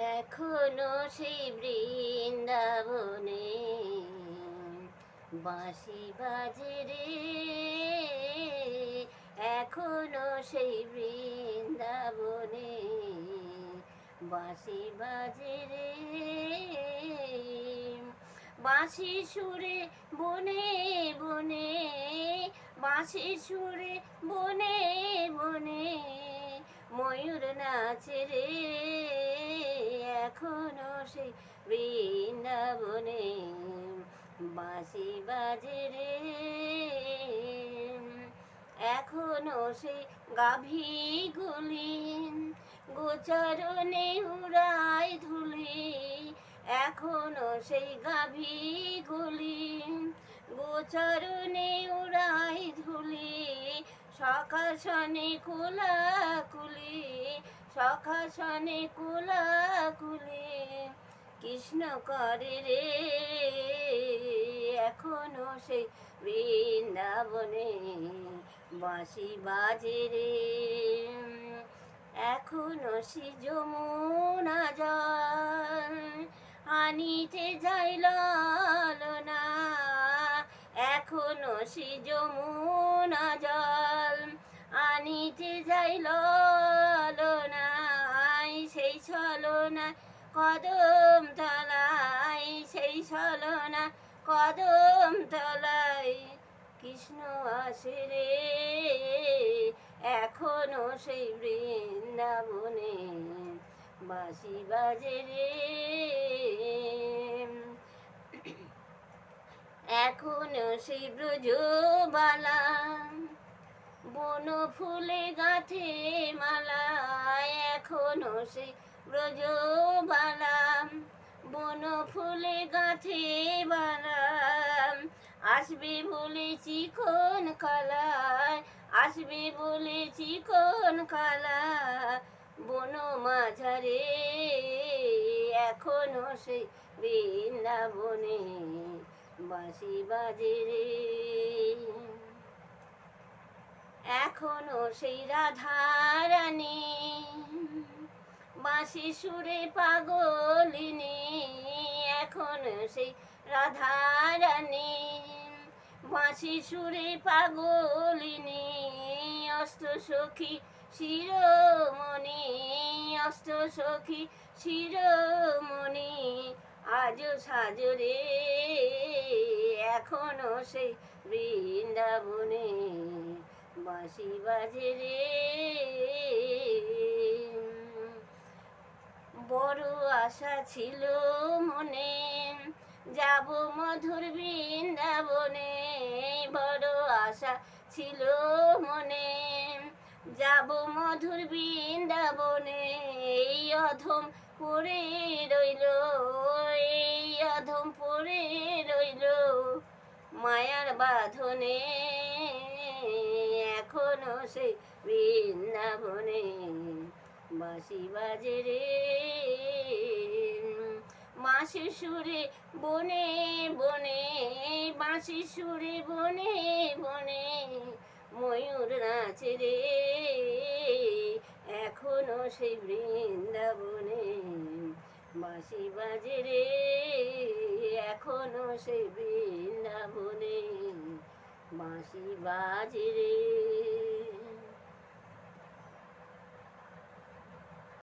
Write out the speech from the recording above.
এখনও সেই বৃন্দাবনে বাঁশি বাজে রে। এখনও সেই বৃন্দাবনে বাঁশি বাজে রে। বাঁশি সুরে বনে বনে, বাঁশি সুরে বনে বনে ময়ূর নাচে রে। এখনও সেই বৃন্দাবনে বাঁশি বাজে রে। এখনও সেই গাভী গুলি গোচরণে উড়াই ধুলি। এখনও সেই গাভী গুলি গোচরণে উড়াই ধুলি। সকাশনে কুলাকুলি সকাশনে কুলাকুলি কৃষ্ণ করে রে। এখনও সেই বৃন্দাবনে বাঁশি বাজে রে। এখনও সে যমুনা জল আনিতে যাইল না। এখনও সে যমুনা জল আনিতে যাইল কদম তলায় সেই ছলনা, কদম তলায় কৃষ্ণ আসে রে। এখনও সেই বৃন্দাবনে বাঁশি বাজে রে। এখনও সেই ব্রজবালা, বন ফুলে গাঁথে মালা। এখনও সেই ব্রজবালা বন ফুলে গাঁথে বালা আসবে বলেছি কোন কালায় আসবে বলেছি কোন কালা বন মাঝারে, এখনও সেই বৃন্দাবনে বাঁশি বাজে রে। এখনও সেই রাধারানী বাঁশি সুরে পাগলিনী, এখনও সেই রাধারানী। বাঁশি সুরে পাগলিনী, অষ্ট সখী শিরোমণি, অষ্ট সখী শিরোমণি, আজ সাজরে এখনও সেই বৃন্দাবনে বাঁশি বাজে রে বড় আশা ছিল মনে। যাব মধুর বৃন্দাবনে, বড় আশা ছিল মনে। যাব মধুর বৃন্দাবনে, এই অধম পড়ে রইল, এই অধম পড়ে রইল। মায়ার বাঁধনে, এখনও সেই বৃন্দাবনে। বাঁশি বাজে রে। বাঁশি সুরে বনে বনে বাঁশি সুরে বনে বনে, ময়ূর নাচে রে। এখনও সেই বৃন্দাবনে বাঁশি বাজে রে। এখনও সেই বৃন্দাবনে বাঁশি বাজে রে।